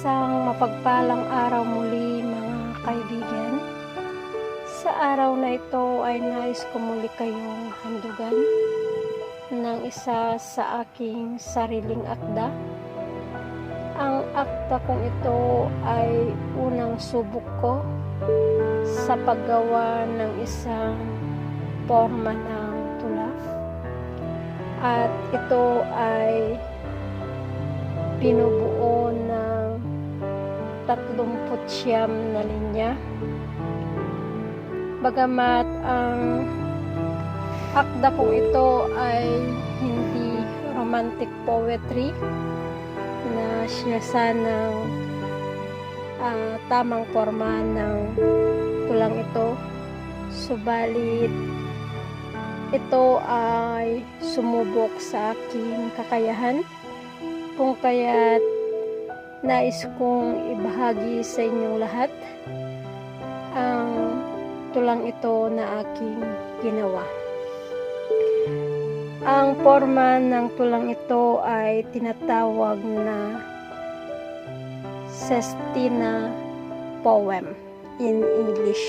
Isang mapagpalang araw muli mga kaibigan. Sa araw na ito ay nais ko muli kayong handugan ng isa sa aking sariling akda. Ang akda kong ito ay unang subok ko sa paggawa ng isang forma ng tula. At ito ay binubuo ng 39 na linya. Bagamat ang akda kong ito ay hindi romantic poetry na siya sanang ah, tamang forma ng tulang ito. Subalit ito ay sumubok sa aking kakayahan kung kaya't nais kong ibahagi sa inyong lahat ang tulang ito na aking ginawa. Ang forma ng tulang ito ay tinatawag na Sestina poem in English.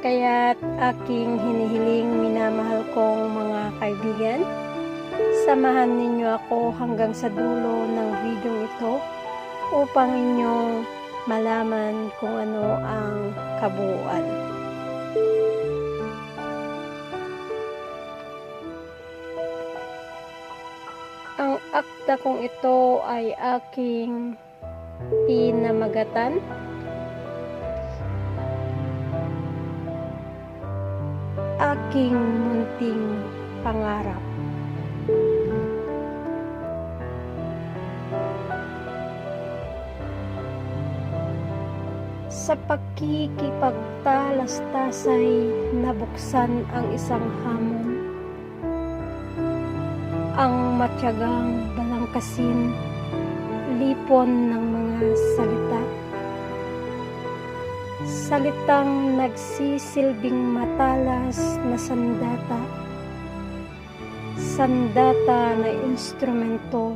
Kaya't aking hinihiling minamahal kong mga kaibigan, samahan ninyo ako hanggang sa dulo ng video ito upang inyong malaman kung ano ang kabuuan. Ang akta kong ito ay aking pinamagatan aking munting pangarap. Sa pagkikipagtalastasay nabuksan ang isang hamon. Ang matyagang balangkasin, lipon ng mga salita. Salitang nagsisilbing matalas na sandata. Sandata na instrumento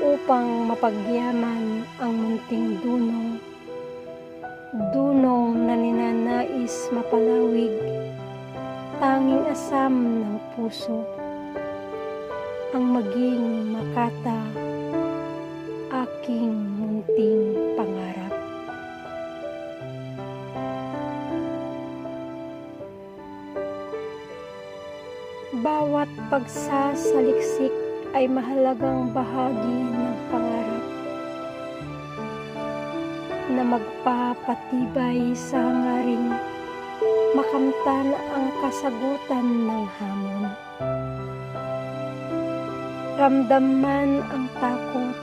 upang mapagyaman ang munting dunong dunong na ninanais mapalawig, tanging asam ng puso, ang maging makata, aking munting pangarap. Bawat pagsasaliksik ay mahalagang bahagi ng pangarap na magpapatibay sa hangaring makamtan ang kasagutan ng hamon. Ramdam man ang takot,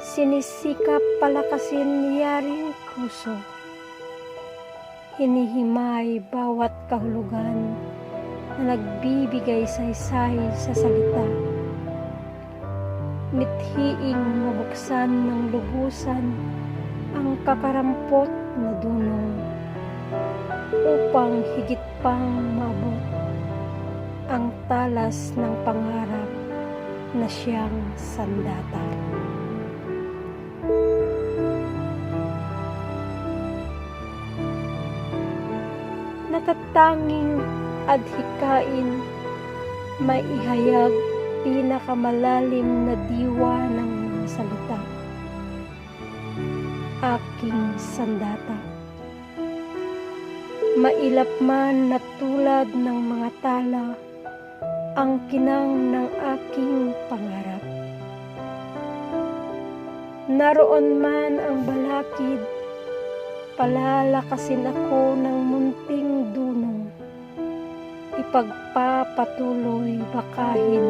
sinisikap palakasin niyaring puso. Hinihimay bawat kahulugan na nagbibigay saysay sa salita. Mithiing mabuksan ng lubusan ang kakarampot na dunong upang higit pang mabot ang talas ng pangarap na siyang sandata. Natatanging adhikain maihayag pinakamalalim na diwa ng salita aking sandata. Mailap man na tulad ng mga tala ang kinang ng aking pangarap. Naroon man ang balakid, palalakasin ako ng munting dunong. Ipagpapatuloy bakahin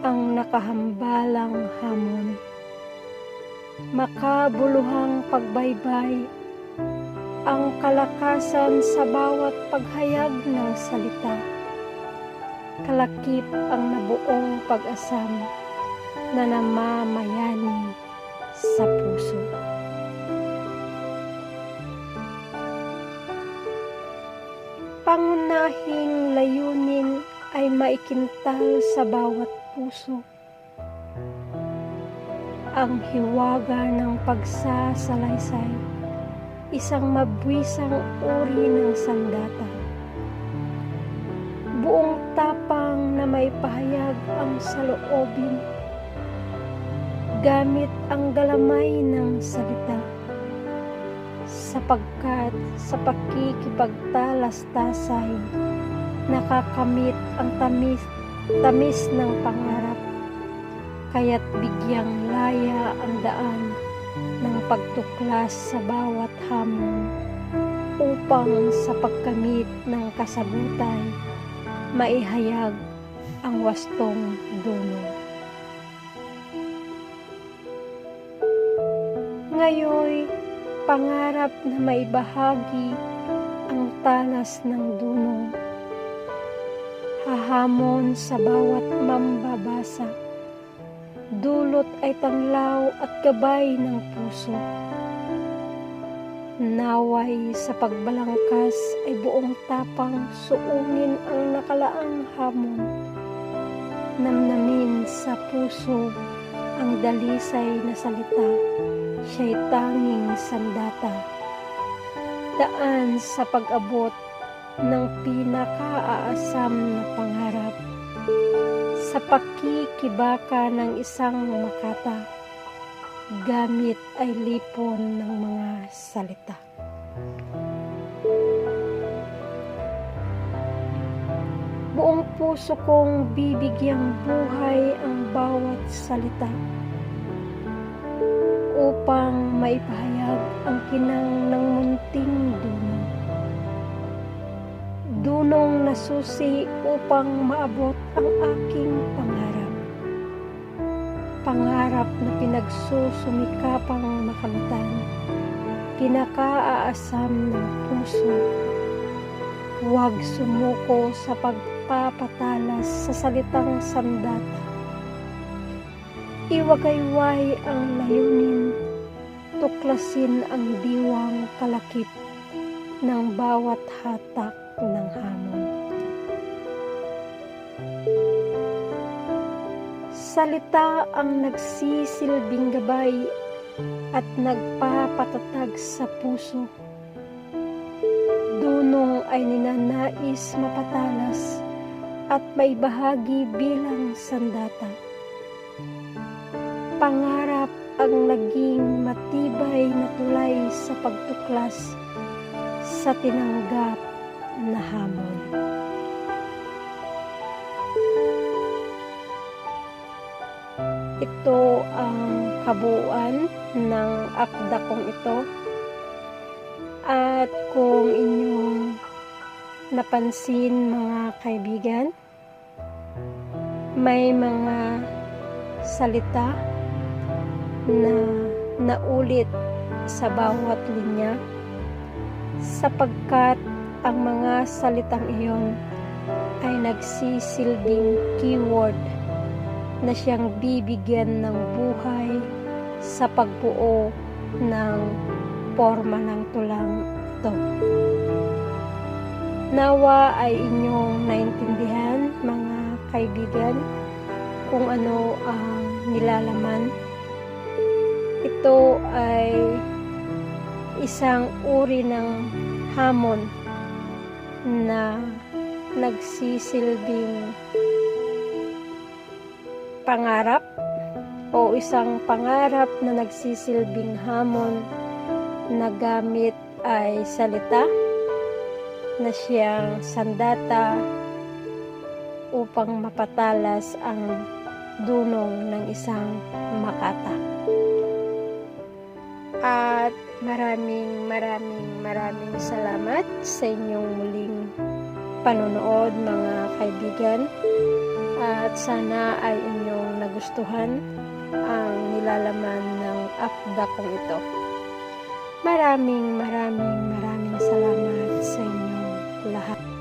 ang nakahambalang hamon makabuluhang pagbaybay, ang kalakasan sa bawat paghayag ng salita. Kalakip ang nabuong pag-asam na namamayani sa puso. pangunahing layunin ay maikintal sa bawat puso ang hiwaga ng pagsasalaysay, isang mabwisang uri ng sandata. Buong tapang na may pahayag ang saloobin, gamit ang galamay ng salita, sapagkat sa pakikipagtalastasay, nakakamit ang tamis, tamis ng pangarap, kaya't bigyang laya ang daan ng pagtuklas sa bawat hamon upang sa pagkamit ng kasabutay maihayag ang wastong dulo. Ngayoy, pangarap na maibahagi ang talas ng dunong hahamon sa bawat mambabasa. Dulot ay tanglaw at gabay ng puso. Naway sa pagbalangkas ay buong tapang suungin ang nakalaang hamon. Namnamin sa puso ang dalisay na salita, siya'y tanging sandata. Daan sa pag-abot ng pinakaaasam na pangarap sa pakikibaka ng isang makata gamit ay lipon ng mga salita. Buong puso kong bibigyang buhay ang bawat salita upang maipahayag ang kinang ng munting dunong. Dunong na susi upang maabot ang aking pangarap. Pangarap na pinagsusumikapang makamtan, pinakaaasam ng puso. Huwag sumuko sa pagpapatalas sa salitang sandata. Iwagayway ang layunin, tuklasin ang diwang kalakip ng bawat hatak ng hamon. Salita ang nagsisilbing gabay at nagpapatatag sa puso. Dunong ay ninanais mapatalas at may bahagi bilang sandata. Pangarap ang naging matibay na tulay sa pagtuklas sa tinanggap na hamon. Ito ang kabuuan ng akda kong ito. At kung inyong napansin mga kaibigan, may mga salita na naulit sa bawat linya sapagkat ang mga salitang iyon ay nagsisilbing keyword na siyang bibigyan ng buhay sa pagbuo ng forma ng tulang ito. Nawa ay inyong naintindihan mga kaibigan kung ano ang nilalaman. Ito ay isang uri ng hamon na nagsisilbing pangarap o isang pangarap na nagsisilbing hamon na gamit ay salita na siyang sandata upang mapatalas ang dunong ng isang makata. Maraming maraming maraming salamat sa inyong muling panonood mga kaibigan at sana ay inyong nagustuhan ang nilalaman ng akda kong ito. Maraming maraming maraming salamat sa inyong lahat.